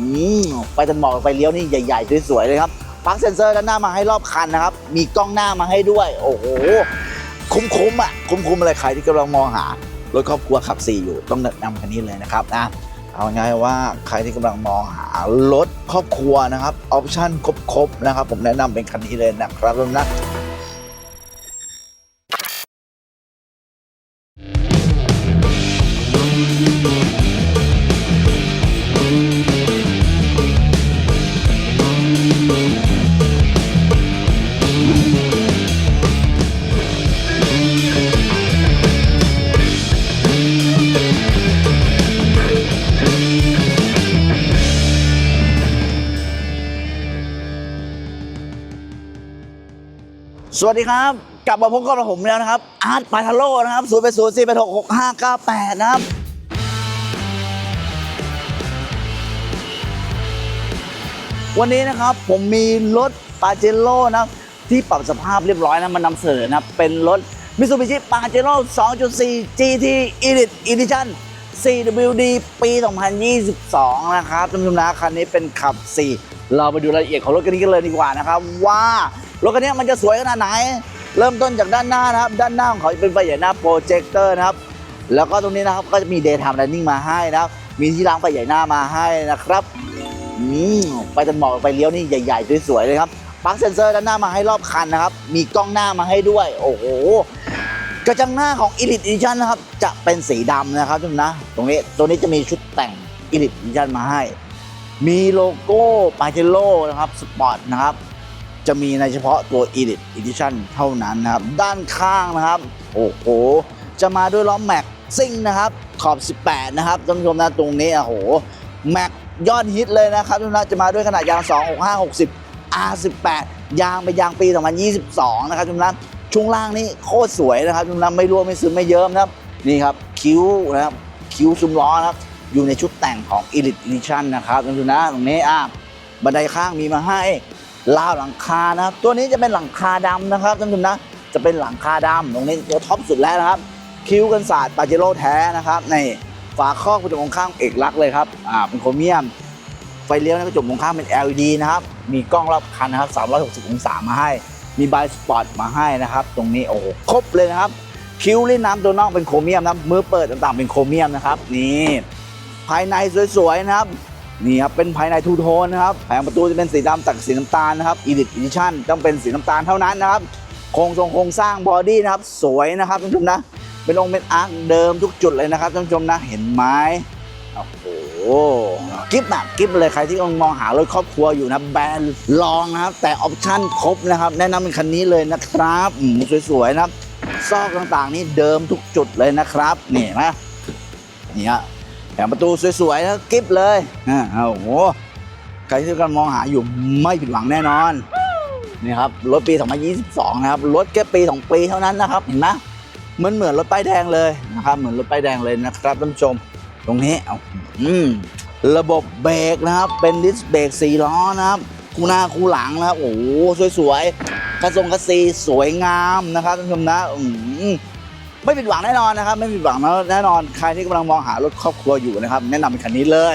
อืมไปตันหมอกไปเลี้ยวนี่ใหญ่ๆสวยๆเลยครับปักเซนเซอร์ด้านหน้ามาให้รอบคันนะครับ มีกล้องหน้ามาให้ด้วย โอ้โห คุ้มๆอะ คุ้มๆอะไรใครที่กำลังมองหารถครอบครัวขับ4อยู่ต้องแนะนำคันนี้เลยนะครับนะเอาง่ายว่าใครที่กำลังมองหารถครอบครัวนะครับออปชั่นครบๆนะครับ ผมแนะนำเป็นคันนี้เลยนะครับทุกนนะ สวัสดีครับ กลับมาพบกับผมแล้วนะครับ อาร์ตปาทาโร่นะครับ0 8 0 4 8 6 6 5 9 8นะครับ วันนี้นะครับผมมีรถปาเจโร่นะครับที่ปรับสภาพเรียบร้อยนะมานนำเสนอนะเป็นรถ Mitsubishi Pajero 2.4 GT Elite Edition CWD ปี 2022 นะครับท่านผู้ชมนะคันนี้เป็นขับ 4 เราไปดูรายละเอียดของรถคันนี้กันเลยดีกว่านะครับว่า รถคันนี้มันจะสวยขนาดไหน เริ่มต้นจากด้านหน้านะครับ ด้านหน้าของเขาเป็นไฟใหญ่หน้าโปรเจคเตอร์นะครับ แล้วก็ตรงนี้นะครับก็จะมี Daytime Running มาให้นะครับ มีที่ล้างไฟใหญ่หน้ามาให้นะครับอืมไปตันหมอกไปเลี้ยวนี่ใหญ่ๆสวยๆเลยครับปักเซนเซอร์ด้านหน้ามาให้รอบคันนะครับ มีกล้องหน้ามาให้ด้วย โอ้โหกระจังหน้าของ Elite Edition นะครับ จะเป็นสีดำนะครับทุกคนนะ ตรงนี้ตัวนี้จะมีชุดแต่ง Elite Edition มาให้ มีโลโก้ปาเจโร่นะครับสปอร์ตนะครับ จะมีในเฉพาะตัว Elite Edition เท่านั้นนะครับ ด้านข้างนะครับ โอ้โห จะมาด้วยล้อแม็กซิ่งนะครับ ขอบ 18 นะครับท่านผู้ชมนะตรงนี้โอ้โหแม็กยอดฮิตเลยนะครับทุกท่านจะมาด้วยขนาดยาง 265 60 R18 ยางเป็นยางปี 2022 นะครับทุกท่านช่วงล่างนี่โคตรสวยนะครับทุกท่านไม่รั่วไม่ซึมไม่เยิ้มนะครับนี่ครับคิ้วนะครับคิ้วซุ้มล้อนะครับอยู่ในชุดแต่งของ Elite Edition นะครับทุกท่านนะตรงนี้อะบันไดข้างมีมาให้ ราวหลังคานะครับ ตัวนี้จะเป็นหลังคาดำนะครับท่านผู้ชมนะ จะเป็นหลังคาดำตรงนี้ตัวท็อปสุดแล้วนะครับ คิ้วกันศาสตร์ปาเจโร่แท้นะครับในฝาครอบกระจกมองข้างเอกลักษณ์เลยครับอ่าเป็นโครเมียม ไฟเลี้ยวในกระจกมองข้างเป็น LED นะครับ มีกล้องรอบคันนะครับ 360 องศามาให้ มีบายสปอตมาให้นะครับ ตรงนี้โอ้โหครบเลยนะครับ คิ้วลิ้นน้ำตัวนอกเป็นโครเมียมนะครับมือเปิดต่างๆเป็นโครเมียมนะครับนี่ภายในสวยๆนะครับ นี่ครับเป็นภายในทูโทนนะครับแผงประตูจะเป็นสีดำตัดสีน้ำตาลนะครับ Elite Edition ต้องเป็นสีน้ำตาลเท่านั้นนะครับโครงทรงโครงสร้างบอดี้นะครับสวยนะครับท่านผู้ชมนะเป็นองค์เป็นอาร์คเดิมทุกจุดเลยนะครับท่านผู้ชมนะเห็นไหมโอ้โหกิฟต์อะกิฟต์เลยใครที่กำลังมองหารถครอบครัวอยู่นะแบรนด์ลองนะครับ แต่ออปชั่นครบนะครับ แนะนำเป็นคันนี้เลยนะครับอืมสวยๆนะครับซอกต่างๆนี่เดิมทุกจุดเลยนะครับ นี่นไหมนี่ฮะ แผงประตูสวยๆนะกิฟต์เลยอ่าโอ้โหใครที่กำลังมองหาอยู่ไม่ผิดหวังแน่นอนนี่ครับรถปี 2022 นะครับรถแค่ปี 2 ปีเท่านั้นนะครับเห็นไหมเหมือนเหมือนรถป้ายแดงเลยนะครับเหมือนรถป้ายแดงเลยนะครับท่านผู้ชม ตรงนี้เอาอืมระบบเบรกนะครับเป็นดิสเบรก4ล้อนะครับคู่หน้าคู่หลังนะครับโอ้โหสวยๆกระทรงกระซีสวยงามนะครับท่านผู้ชมนะอืม ไม่ผิดหวังแน่นอนนะครับ ไม่ผิดหวังแน่นอนใครที่กำลังมองหารถครอบครัวอยู่นะครับแนะนำเป็นคันนี้เลย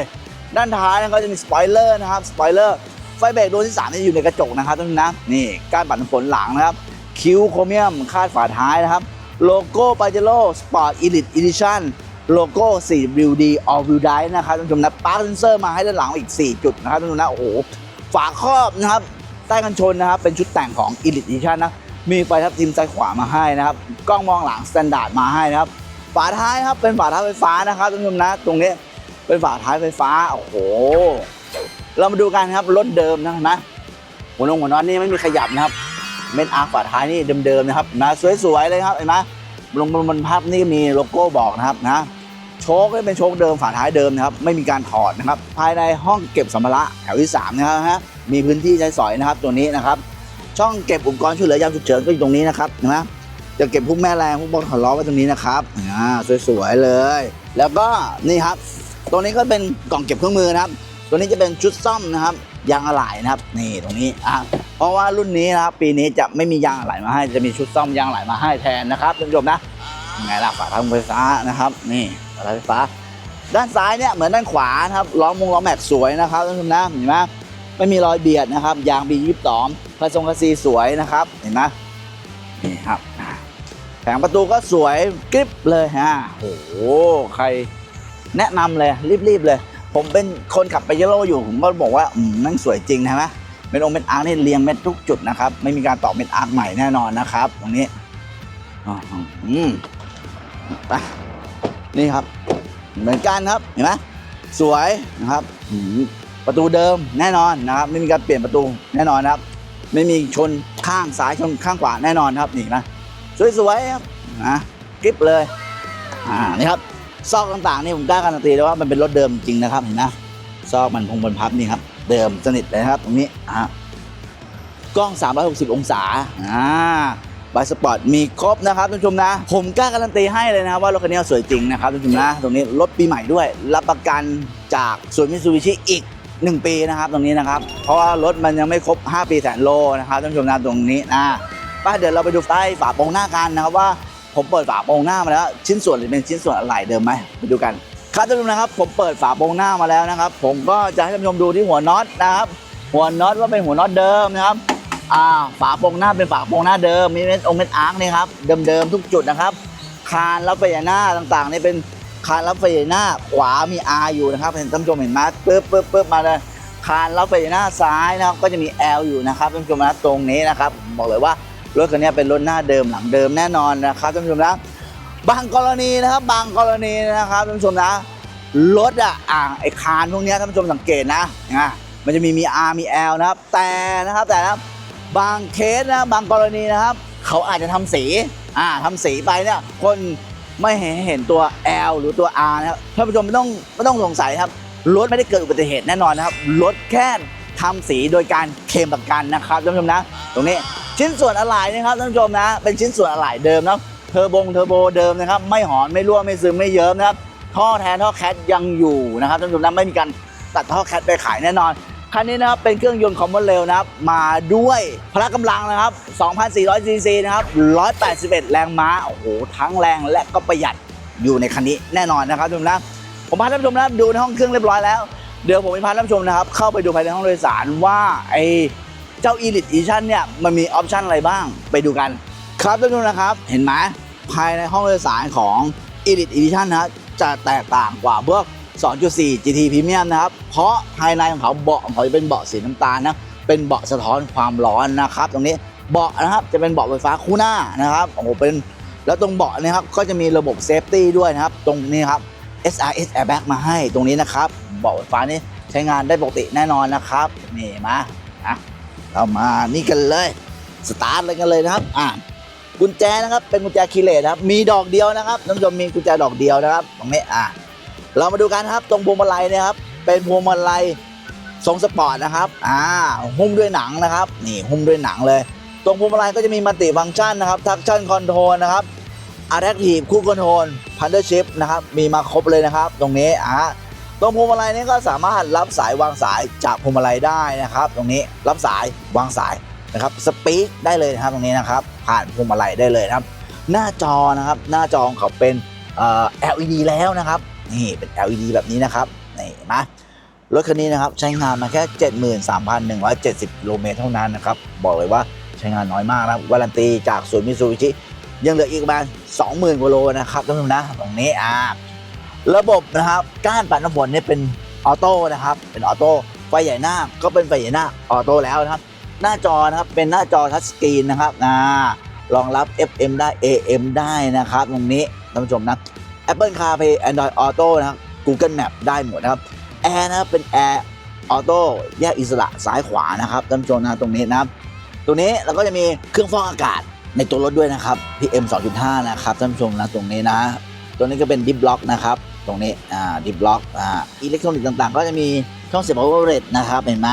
ด้านท้ายนะครับจะมีสปอยเลอร์นะครับสปอยเลอร์ไฟเบรกดวงที่3นี่อยู่ในกระจกนะครับท่านผู้ชมนะนี่ก้านปัดน้ำฝนหลังนะครับคิ้วโครเมียมคาดฝาท้ายนะครับ โลโก้ปาเจโร่สปอร์ตอีลิทอีดิชั่นโลโก้ 4WD All Wheel Drive นะครับท่านผู้ชมนะปาร์คเซนเซอร์มาให้ด้านหลังอีก 4 จุดนะครับท่านผู้ชมนะโอ้โหฝาครอบนะครับใต้กันชนนะครับเป็นชุดแต่งของ Elite Edition นะ มีไฟทับทิมซ้ายขวามาให้นะครับ กล้องมองหลังสแตนดาร์ดมาให้นะครับ ฝาท้ายครับเป็นฝาท้ายไฟฟ้านะครับท่านผู้ชมนะ ตรงนี้เป็นฝาท้ายไฟฟ้า โอ้โห เรามาดูกันครับรถเดิมนะนไหมหัวนงหัวน็อตนี่ไม่มีขยับนะครับ เม็ดอาร์ฝาท้ายนี่เดิมๆนะครับนะสวยๆเลยครับเห็นไหมลงบนภาพนี่มีโลโก้บอกนะครับนะโชคก็เป็นโชคเดิมฝาท้ายเดิมนะครับไม่มีการถอดนะครับ ภายในห้องเก็บสัมภาระแถวที่สามนะครับฮะมีพื้นที่ใช้สอยนะครับตัวนี้นะครับ ช่องเก็บอุปกรณ์ช่วยเหลือยามฉุกเฉินก็อยู่ตรงนี้นะครับเห็นะจะเก็บพวกแม่แรงพวกบอลขอล้อไว้ตรงนี้นะครับอ่าสวยๆเลย แล้วก็นี่ครับตัวนี้ก็เป็นกล่องเก็บเครื่องมือนะครับ ตัวนี้จะเป็นชุดซ่อมนะครับยางอะไหล่นะครับ นี่ตรงนี้อะเพราะว่ารุ่นนี้นะครับปีนี้จะไม่มียางอะไหล่มาให้จะมีชุดซ่อมยางอะไหล่มาให้แทนนะครับท่านผู้ชมนะยังไงล่ะฝาท้ายไฟฟ้านะครับ นี่ฝาทายไฟฟ้า ด้านซ้ายเนี่ยเหมือนด้านขวานะครับล้อมวงล้อแม็กสวยนะครับท่านผู้ชมนะเห็นไหม ไม่มีรอยเบียดนะครับ ยาง B22 ผสมกระซีสวยนะครับ เห็นไหมนี่ครับแผงประตูก็สวยกริบเลยฮะโอ้โหใครแนะนำเลยรีบๆเลย ผมเป็นคนขับไปเยโรอยู่ ผมก็บอกว่าอืมนั่งสวยจริงนะไหมเป็นองค์เป็นอาร์คนี่เรียงเม็ดทุกจุดนะครับ ไม่มีการต่อเม็ดอาร์คใหม่แน่นอนนะครับ ตรงนี้อืมไปนี่ครับ เหมือนกันครับเห็นไหมสวยนะครับอืม ประตูเดิมแน่นอนนะครับ ไม่มีการเปลี่ยนประตูแน่นอนครับ ไม่มีชนข้างซ้ายชนข้างขวาแน่นอนครับนี่นะสวยๆครับนะกริบเลยอ่านี่ครับซอกต่างๆนี่ผมกล้าการันตีเลยว่ามันเป็นรถเดิมจริงนะครับเห็นนะซอกมันพงบนพับนี่ครับเดิมสนิทเลยนะครับตรงนี้อ่ากล้อง 360 องศาอ่าบายสปอร์ตมีครบนะครับท่านผู้ชมนะ ผมกล้าการันตีให้เลยนะครับว่ารถคันนี้สวยจริงนะครับท่านผู้ชมนะ ตรงนี้รถปีใหม่ด้วย รับประกันจากศูนมิตซูบิชิอีก 1 ปีนะครับตรงนี้นะครับ เพราะว่ารถมันยังไม่ครบ 5 ปีแสนโลนะครับท่านผู้ชมนะตรงนี้นะป้าเดี๋ยวเราไปดูใต้ฝาโปรงหน้ากันนะครับว่าผมเปิดฝาโปรงหน้ามาแล้ว ชิ้นส่วนเป็นชิ้นส่วนอะไรเดิมไหมไปดูกันครับท่านผู้ชมนะครับ ผมเปิดฝาโปรงหน้ามาแล้วนะครับ ผมก็จะให้ท่านผู้ชมดูที่หัวน็อตนะครับ หัวน็อตว่าเป็นหัวน็อตเดิมนะครับอ่าฝาโปรงหน้าเป็นฝาโปรงหน้าเดิมมีเม็ดองเม็ดอาร์คนี่ครับเดิมๆทุกจุดนะครับ คานรับไฟหน้าต่างๆนี่เป็น คานรับไฟหน้าขวามี R อยู่นะครับเห็นท่านผู้ชมเห็นไหมปึ๊บปึ๊บปึ๊บมาเลยคานรับไฟหน้าซ้ายนะครับก็จะมี L อยู่นะครับท่านผู้ชมนะตรงนี้นะครับบอกเลยว่ารถคันนี้เป็นรถหน้าเดิมหลังเดิมแน่นอนนะครับท่านผู้ชมนะบางกรณีนะครับบางกรณีนะครับท่านผู้ชมนะรถอะอ่าไอ้คานพวกนี้ท่านผู้ชมสังเกตนะนะมันจะมีมี R มี L นะครับ แต่นะครับแต่นะบางเคสนะบางกรณีนะครับ เขาอาจจะทำสีอ่าทำสีไปเนี่ยคน ไม่เห็นเห็นตัว L หรือตัว R นะครับท่านผู้ชมไม่ต้องไม่ต้องสงสัยครับรถไม่ได้เกิดอุบัติเหตุแน่นอนนะครับรถแค่ทำสีโดยการเคลมประกันนะครับท่านผู้ชมนะ ตรงนี้ชิ้นส่วนอะไหล่นะครับท่านผู้ชมนะ เป็นชิ้นส่วนอะไหล่เดิมนะเทอร์บงเทอร์โบเดิมนะครับ ไม่หอนไม่รั่วไม่ซึมไม่เยิ้มนะครับท่อแทนท่อแคทยังอยู่นะครับท่านผู้ชมนะไม่มีการตัดท่อแคทไปขายแน่นอน คันนี้นะครับเป็นเครื่องยนต์คอมมอนเรลนะครับ มาด้วยพละกำลังนะครับ 2,400ซีซีนะครับ 181 แรงม้า โอ้โห ทั้งแรงและก็ประหยัดอยู่ในคันนี้แน่นอนนะครับท่านผู้ชมนะผมพาท่านผู้ชมนะครับดูในห้องเครื่องเรียบร้อยแล้ว เดี๋ยวผมจะพาท่านผู้ชมนะครับ เข้าไปดูภายในห้องโดยสารว่าไอเจ้า Elite Edition เนี่ยมันมีออปชันอะไรบ้างไปดูกัน ครับท่านผู้ชมนะครับ เห็นไหมภายในห้องโดยสารของ Elite Edition นะจะแตกต่างกว่าพวก 2.4 GT Premium นะครับ เพราะภายในของเขาเบาะของเขาจะเป็นเบาะสีน้ำตาลนะ เป็นเบาะสะท้อนความร้อนนะครับ ตรงนี้เบาะนะครับจะเป็นเบาะไฟฟ้าคู่หน้านะครับ โอ้โห เป็น แล้วตรงเบาะเนะครับก็จะมีระบบเซฟตี้ด้วยนะครับ ตรงนี้ครับ SRS Airbag มาให้ตรงนี้นะครับ เบาะไฟฟ้านี่ใช้งานได้ปกติแน่นอนนะครับ นี่มาอะเรามานี่กันเลย สตาร์ทเลยกันเลยนะครับ อ่ากุญแจนะครับ เป็นกุญแจคีย์เลสครับ มีดอกเดียวนะครับท่านผู้ชมมีกุญแจดอกเดียวนะครับ ตรงนี้ อ่า เรามาดูกันครับตรงพวงมาลัยเนะครับ เป็นพวงมาลัยทรงสปอร์ตนะครับอ่าหุ้มด้วยหนังนะครับ นี่หุ้มด้วยหนังเลย ตรงพวงมาลัยก็จะมีมัลติฟังก์ชันนะครับทักชั่นคอนโทรลนะครับ Adaptive Cruise Control Punter Shift นะครับมีมาครบเลยนะครับ ตรงนี้อ่าตรงพวงมาลัยนี้ก็สามารถรับสายวางสายจากพวงมาลัยได้นะครับ ตรงนี้รับสายวางสายนะครับสปีกได้เลยนะครับตรงนี้นะครับ ผ่านพวงมาลัยได้เลยนะครับ หน้าจอนะครับหน้าจอของเขาเป็นเอ่อ LED แล้วนะครับ นี่เป็น LED แบบนี้นะครับนี่เห็นไหมรถคันนี้นะครับใช้งานมาแค่ 73,170กิโลเมตรเท่านั้นนะครับ บอกเลยว่าใช้งานน้อยมากนะวารันตีจากศูนย์มิซูบิชิยังเหลืออีกประมาณ20,000กว่าโลนะครับท่านผู้ชมนะ ตรงนี้อ่าระบบนะครับก้านปัดน้ำฝนเนี่ยเป็นออโต้นะครับ เป็นออโต้ไฟใหญ่หน้าก็เป็นไฟใหญ่หน้าออโต้แล้วนะครับ หน้าจอนะครับเป็นหน้าจอทัชสกรีนนะครับอ่ารองรับ FM ได้ AM ได้นะครับ ตรงนี้ท่านผู้ชมนะ Apple CarPlay Android Auto นะครับ Google Map ได้หมดนะครับแอร์นะครับเป็นแอร์ออโต้แยกอิสระซ้ายขวานะครับท่านผู้ชมนะตรงนี้นะครับตรงนี้เราก็จะมีเครื่องฟอกอากาศในตัวรถด้วยนะครับ PM 2.5 นะครับท่านผู้ชมนะตรงนี้นะ ตัวนี้ก็เป็นดิฟบล็อกนะครับ ตรงนี้อ่าดิฟบล็อกอ่าอิเล็กทรอนิกส์ต่างๆ ก็จะมีช่องเสียบ power red นะครับเห็นไหม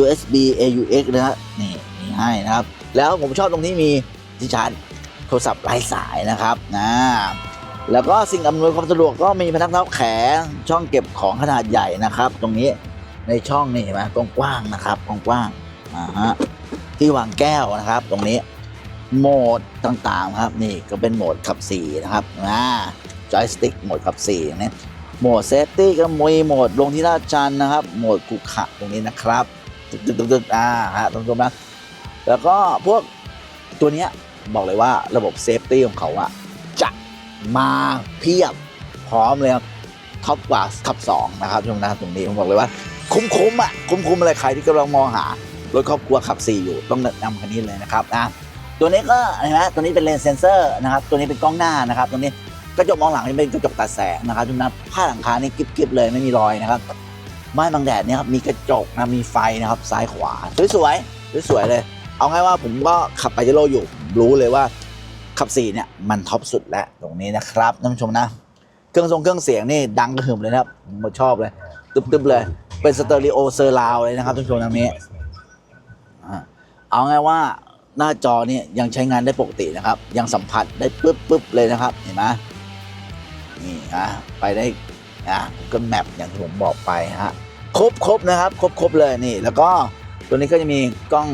USB AUX นะครับนี่มีให้นะครับ แล้วผมชอบตรงที่มีที่ชาร์จโทรศัพท์ไร้สายนะครับนะ แล้วก็สิ่งอำนวยความสะดวกก็มีพนักเท้าแขช่องเก็บของขนาดใหญ่นะครับ ตรงนี้ในช่องนี่เห็นไหมกว้างๆนะครับกว้างๆอ่าฮะที่วางแก้วนะครับ ตรงนี้โหมดต่างๆครับนี่ก็เป็นโหมดขับ4นะครับอ่าจอยสติ๊กโหมดขับ4อย่างนี้โหมดเซฟตี้ก็มีโหมดลงที่ลาดชันนะครับ โหมดขุขะตรงนี้นะครับตึกตึกตึกตึกอ่าฮะตรงๆนะแล้วก็พวกตัวเนี้ยบอกเลยว่าระบบเซฟตี้ของเขาอะ มาเพียบพร้อมเลยครับท็อปกว่าขับสองนะครับทุกท่านนะตรงนี้ผมบอกเลยว่า คุ้มๆอะคุ้มๆอะไรใครที่กำลังมองหารถครอบครัวขับ 4 อยู่ต้องแนะนำคันนี้เลยนะครับนะตัวนี้ก็เห็นไหมตัวนี้เป็นเลนส์เซนเซอร์นะครับตัวนี้เป็นกล้องหน้านะครับตัวนี้กระจกมองหลังนี่เป็นกระจกตัดแสงนะครับทุกท่าผ้าหลังคานี่กิ๊บๆเลยไม่มีรอยนะครับม่านบังแดดเนี่ยครับมีกระจกนะมีไฟนะครับซ้ายขวาสวยๆสวยๆเลย เอาง่ายว่าผมก็ขับไปเจโร่อยู่ รู้เลยว่า ขับ4เนี่ยมันท็อปสุดแล้วตรงนี้นะครับท่านผู้ชมนะ เครื่องทรงเครื่องเสียงนี่ดังกระหึ่มเลยนะครับผมชอบเลยตึบๆเลย เป็นสเตอริโอเซอร์ราวเลยนะครับท่านผู้ชมทางนี้เอาเอาไงว่าหน้าจอนี่ยังใช้งานได้ปกตินะครับ ยังสัมผัสได้ปึ๊บปึ๊บเลยนะครับเห็นไหมนี่อะไปได้อะก็แมปอย่างที่ผมบอกไปฮะครบครบนะครับ ครบครบเลยนี่ แล้วก็ตัวนี้ก็จะมีกล้อง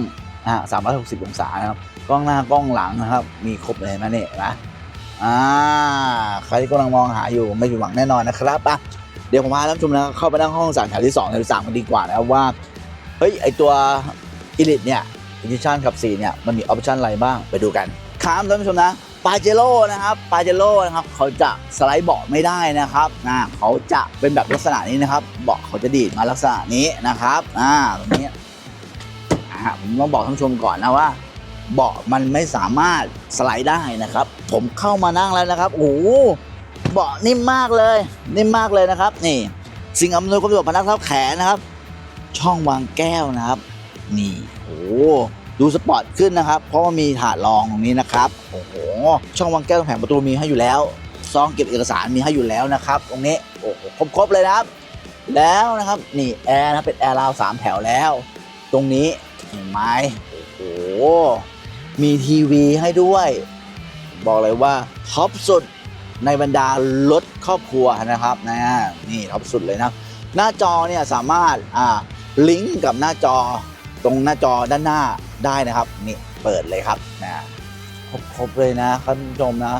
อะสามร้อยหกสิบองศานะครับ กล้องหน้ากล้องหลังนะครับ มีครบเลยนไหมนี่เห็นไหมอ่าใครที่กำลังมองหาอยู่ไม่ผิดหวังแน่นอนนะครับอะเดี๋ยวผมพาท่านผู้ชมนะเข้าไปนั่งห้องสั่งแถวที่2แถวที่3กันดีกว่านะครับว่าเฮ้ยไอตัวอิลิทเนี่ยอิดิชันกับ4เนี่ยมันมีออปชันอะไรบ้างไปดูกันครับท่านผู้ชมนะปาเจโร่นะครับปาเจโร่นะครับเขาจะสไลด์เบาะไม่ได้นะครับนะเขาจะเป็นแบบลักษณะนี้นะครับเบาะเขาจะดีดมาลักษณะนี้นะครับอ่าตรงนี้อ่าผมต้องบอกท่านผู้ชมก่อนนะว่า เบาะมันไม่สามารถสไลด์ได้นะครับ ผมเข้ามานั่งแล้วนะครับโอ้เบาะนิ่มมากเลย นิ่มมากเลยนะครับ นี่ สิ่งอำนวยความสะดวกพนักเท้าแขนนะครับ ช่องวางแก้วนะครับ นี่โอ้ดูสปอร์ตขึ้นนะครับ เพราะว่ามีถาดรองตรงนี้นะครับโอ้โหช่องวางแก้วตรงแผงประตูมีให้อยู่แล้วซองเก็บเอกสารมีให้อยู่แล้วนะครับ ตรงนี้โอ้โหครบๆเลยนะครับ แล้วนะครับนี่แอร์นะเป็นแอร์ราวสามแถวแล้ว ตรงนี้เห็นไหมโอ้โห มีทีวีให้ด้วย บอกเลยว่าท็อปสุดในบรรดารถครอบครัวนะครับนะนี่ท็อปสุดเลยนะหน้าจอเนี่ยสามารถอ่าลิงก์กับหน้าจอตรงหน้าจอด้านหน้าได้นะครับนี่เปิดเลยครับนะครบครบเลยนะครับท่านผู้ชมนะ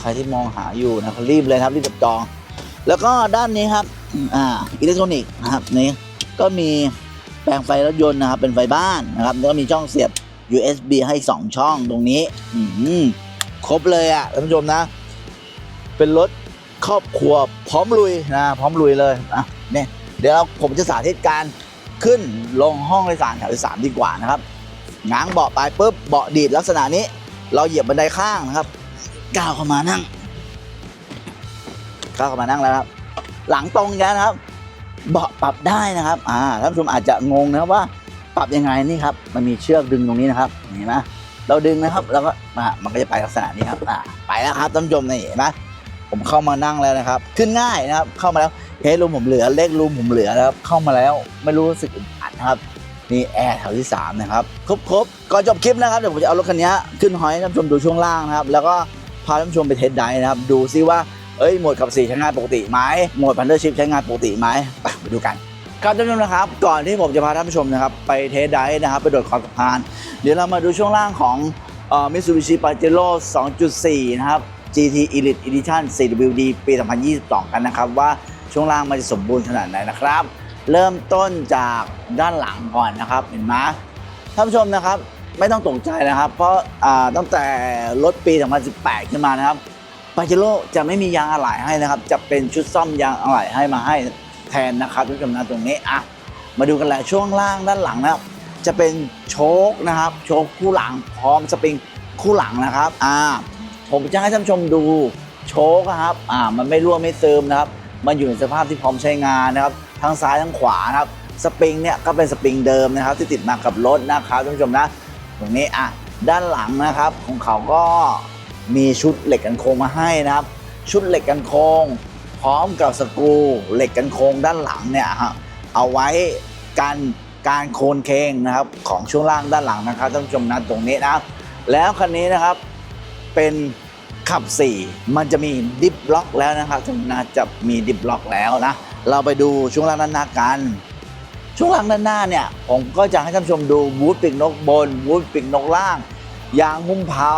ใครที่มองหาอยู่นะรีบเลยครับรีบจับจอง แล้วก็ด้านนี้ครับอ่าอิเล็กทรอนิกส์นะครับนี่ก็มีแปลงไฟรถยนต์นะครับเป็นไฟบ้านนะครับแล้วก็มีช่องเสียบ USB ให้ 2 ช่องตรงนี้ครบเลยอะท่านผู้ชมนะ เป็นรถครอบครัวพร้อมลุยนะ พร้อมลุยเลยอะเนี่ยเดี๋ยวผมจะสาธิตการขึ้นลงห้องโดยสารแถวที่สามดีกว่านะครับง้างเบาะไปปุ๊บเบาะดีดลักษณะนี้ เราเหยียบบันไดข้างนะครับก้าวเข้ามานั่งก้าวเข้ามานั่งแล้วครับ หลังตรงอย่างนี้นะครับ เบาะปรับได้นะครับ อ่าท่านผู้ชมอาจจะงงนะครับว่า ปรับยังไงนี่ครับมันมีเชือกดึงตรงนี้นะครับเห็นไหมเราดึงนะครับแล้วก็มามันก็จะไปลักษณะนี้ครับอ่าไปแล้วครับท่านผู้ชมนี่เห็นไหมผมเข้ามานั่งแล้วนะครับ ขึ้นง่ายนะครับ เข้ามาแล้วเฮดรูมผมเหลือเล็กรูมผมเหลือนะครับ เข้ามาแล้วไม่รู้สึกอึดอัดนะครับนี่แอร์แถวที่ 3 นะครับ ครบครบก่อนจบคลิปนะครับเดี๋ยวผมจะเอารถคันนี้ขึ้นหอยให้ท่านผู้ชมดูช่วงล่างนะครับ แล้วก็พาท่านผู้ชมไปเทสไดนะครับ ดูซิว่าเอ้ยโหมดขับสี่ใช้งานปกติไหมโหมดพันเดอร์ชิพใช้งานปกติไหมไปไปดูกัน ครับท่านผู้ชมนะครับ ก่อนที่ผมจะพาท่านผู้ชมนะครับไปเทสไดฟ์นะครับ ไปโดดขอบสะพาน เดี๋ยวเรามาดูช่วงล่างของมิตซูบิชิปาเจโร่2.4 นะครับ GT Elite Edition 4WD ปี 2022 กันนะครับ ว่าช่วงล่างมันจะสมบูรณ์ขนาดไหนนะครับ เริ่มต้นจากด้านหลังก่อนนะครับ เห็นไหมท่านผู้ชมนะครับไม่ต้องตกใจนะครับ เพราะตั้งแต่รถปี 2018 ขึ้นมานะครับปาเจโร่จะไม่มียางอะไหล่ให้นะครับ จะเป็นชุดซ่อมยางอะไหล่ให้มาให้ แทนนะครับท่านผู้ชมนะตรงนี้อะมาดูกันแหละช่วงล่างด้านหลังนะครับจะเป็นโชคนะครับ โชคคู่หลังพร้อมสปริงคู่หลังนะครับอ่าผมจะให้ท่านผู้ชมดูโชคครับอ่ามันไม่รั่วไม่ซึมนะครับ มันอยู่ในสภาพที่พร้อมใช้งานนะครับ ทั้งซ้ายทั้งขวานะครับสปริงเนี่ยก็เป็นสปริงเดิมนะครับ ที่ติดมากับรถนะครับท่านผู้ชมนะตรงนี้อะด้านหลังนะครับของเขาก็มีชุดเหล็กกันโค้งมาให้นะครับ ชุดเหล็กกันโค้ง ร้อมกับสกรูเหล็กกันโค้งด้านหลังเนี่ยฮะเอาไว้กันการโคนเคงนะครับของช่วงล่างด้านหลังนะครับท่านผู้ชมนะตรงนี้นะแล้วคันนี้นะครับเป็นขับ 4 มันจะมีดิฟล็อกแล้วนะครับท่านชมนะจะมีดิฟล็อกแล้วนะเราไปดูช่วงล่างด้านหน้ากัน ช่วงล่างด้านหน้าเนี่ยผมก็จะให้ท่านผู้ชมดูบูธปีกนกบนบูธปีกนกล่างยางหุ้มเผา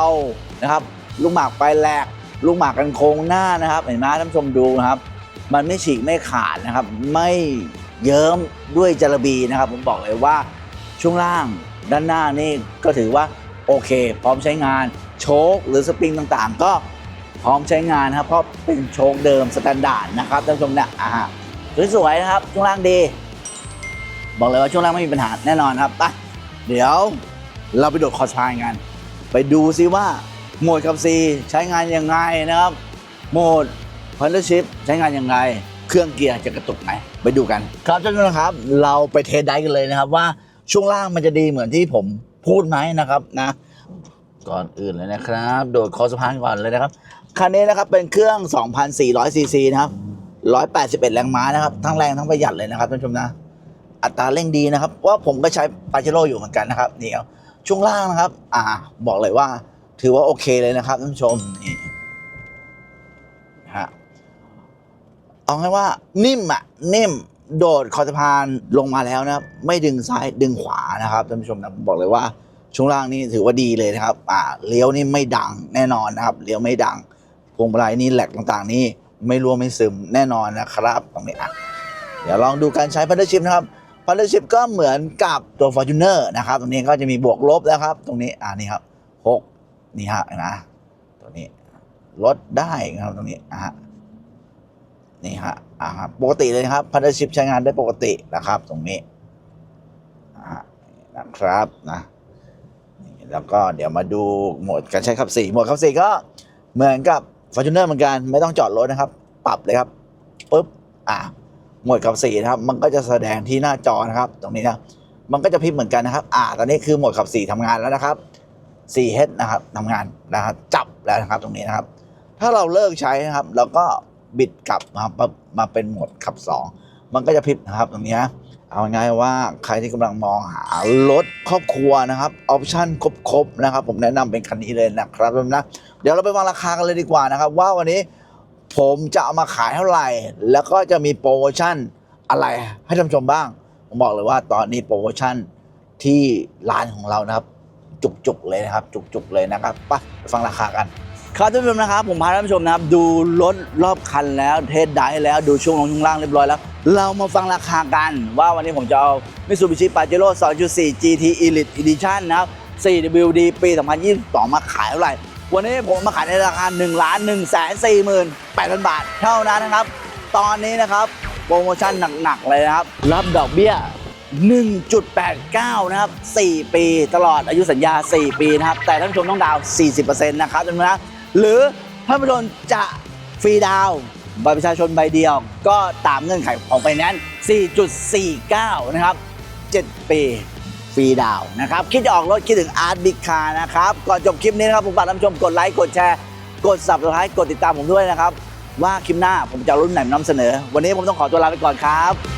นะครับลูกหมากปลายแหลก ลูกหมากกันโค้งหน้านะครับเห็นไหมท่านผู้ชมดูนะครับ มันไม่ฉีกไม่ขาดนะครับ ไม่เยิ้มด้วยจระบีนะครับ ผมบอกเลยว่าช่วงล่างด้านหน้านี่ก็ถือว่าโอเค พร้อมใช้งานโชคหรือสปริงต่างๆ ก็พร้อมใช้งานนะครับเพราะเป็นโชคเดิมสแตนดาร์ดนะครับท่านผู้ชมเนี่ยอ่าสวยๆนะครับช่วงล่างดีบอกเลยว่าช่วงล่างไม่มีปัญหาแน่นอนครับไปเดี๋ยวเราไปโดดคอร์สพายกัน ไปดูซิว่า โหมดขับซีใช้งานยังไงนะครับ โหมดพันธุ์ชิพใช้งานยังไง เครื่องเกียร์จะกระตุกไหมไปดูกัน ครับท่านผู้ชมครับ เราไปเทสได้กันเลยนะครับ ว่าช่วงล่างมันจะดีเหมือนที่ผมพูดไหมนะครับนะ ก่อนอื่นเลยนะครับ โดดคอสะพานก่อนเลยนะครับคันนี้นะครับเป็นเครื่อง 2,400ซีซีนะครับ181 แรงม้านะครับ ทั้งแรงทั้งประหยัดเลยนะครับท่านผู้ชมนะ อัตราเร่งดีนะครับ ว่าผมก็ใช้ปาเจโร่อยู่เหมือนกันนะครับนี่ครับช่วงล่างนะครับ อ่า บอกเลยว่า ถือว่าโอเคเลยนะครับท่านผู้ชมนี่ฮะเอาให้ว่านิ่มอะนิ่มโดดคอสะพานลงมาแล้วนะครับ ไม่ดึงซ้ายดึงขวานะครับท่านผู้ชมนะผมบอกเลยว่าช่วงล่างนี่ถือว่าดีเลยนะครับ อ่าเลี้ยวนี่ไม่ดังแน่นอนนะครับเลี้ยวไม่ดังพวงมาลัยนี่แหลกต่างๆ นี่ไม่รั่วไม่ซึมแน่นอนนะครับตรงนี้อะเดี๋ยวลองดูการใช้พันธุ์ชิพนะครับพันธุ์ชิพก็เหมือนกับตัว Fortuner นะครับ ตรงนี้ก็จะมีบวกลบแล้วครับ ตรงนี้อ่านี่ครับ นี่ฮะนะตัวนี้ลดได้ครับตรงนี้อะฮะนี่ฮะอ่าปกติเลยครับพันธชิพใช้งานได้ปกตินะครับ ตรงนี้นะครับนะแล้วก็เดี๋ยวมาดูโหมดการใช้ขับสี่โหมดขับสี่ก็เหมือนกับ Fortuner เหมือนกันไม่ต้องจอดรถนะครับ ปรับเลยครับปุ๊บอ่าหมดขับสี่นะครับ มันก็จะแสดงที่หน้าจอนะครับ ตรงนี้นะมันก็จะพิมพ์เหมือนกันนะครับ อ่า ตอนนี้คือโหมดขับสี่ทำงานแล้วนะครับ 4H นะครับทำงานนะครับจับแล้วนะครับตรงนี้นะครับ ถ้าเราเลิกใช้นะครับ เราก็บิดกลับมามาเป็นโหมดขับ 2 มันก็จะพิมพ์นะครับตรงนี้เอาง่ายว่าใครที่กำลังมองหารถครอบครัวนะครับออปชั่นครบๆนะครับ ผมแนะนำเป็นคันนี้เลยนะครับนะเดี๋ยวเราไปวางราคากันเลยดีกว่านะครับ ว่าวันนี้ผมจะเอามาขายเท่าไหร่ แล้วก็จะมีโปรโมชั่นอะไรให้ท่านชมบ้าง ผมบอกเลยว่าตอนนี้โปรโมชั่นที่ร้านของเรานะครับ จุกๆเลยนะครับ จุกๆเลยนะครับปไปฟังราคากัน ครับท่านผู้ชมนะครับ ผมพาท่านผู้ชมนะครับ ดูรถรอบคันแล้วเทสได้แล้วดูช่วงลงช่วงล่างเรียบร้อยแล้ว เรามาฟังราคากัน ว่าวันนี้ผมจะเอา Mitsubishi Pajero 2.4 GT Elite Edition นะครับ 4WD ปี 2022 มาขายเท่าไหร่ วันนี้ผมมาขายในราคา1ล้าน1 4 8 0 0 0 บาท เท่านั้นนะครับ ตอนนี้นะครับโปรโมชั่นหนักๆเลยนะครับ รับดอกเบี้ย 1.89 นะครับ 4 ปีตลอดอายุสัญญา 4 ปีนะครับ แต่ท่านผู้ชมต้องดาว 40%นะครับท่านผู้ชมนะหรือท่านผู้ชมจะฟรีดาวบัตรประชาชนใบเดียว ก็ตามเงื่อนไขของไฟแนนซ์4.49 นะครับ 7 ปีฟรีดาวนะครับ คิดจะออกรถคิดถึงอาร์ตบิ๊กคาร์นะครับ ก่อนจบคลิปนี้นะครับ ผมฝากท่านผู้ชมกดไลค์ กดแชร์ กด subscribe กดติดตามผมด้วยนะครับ ว่าคลิปหน้าผมจะรุ่นไหนนำเสนอ วันนี้ผมต้องขอตัวลาไปก่อนครับ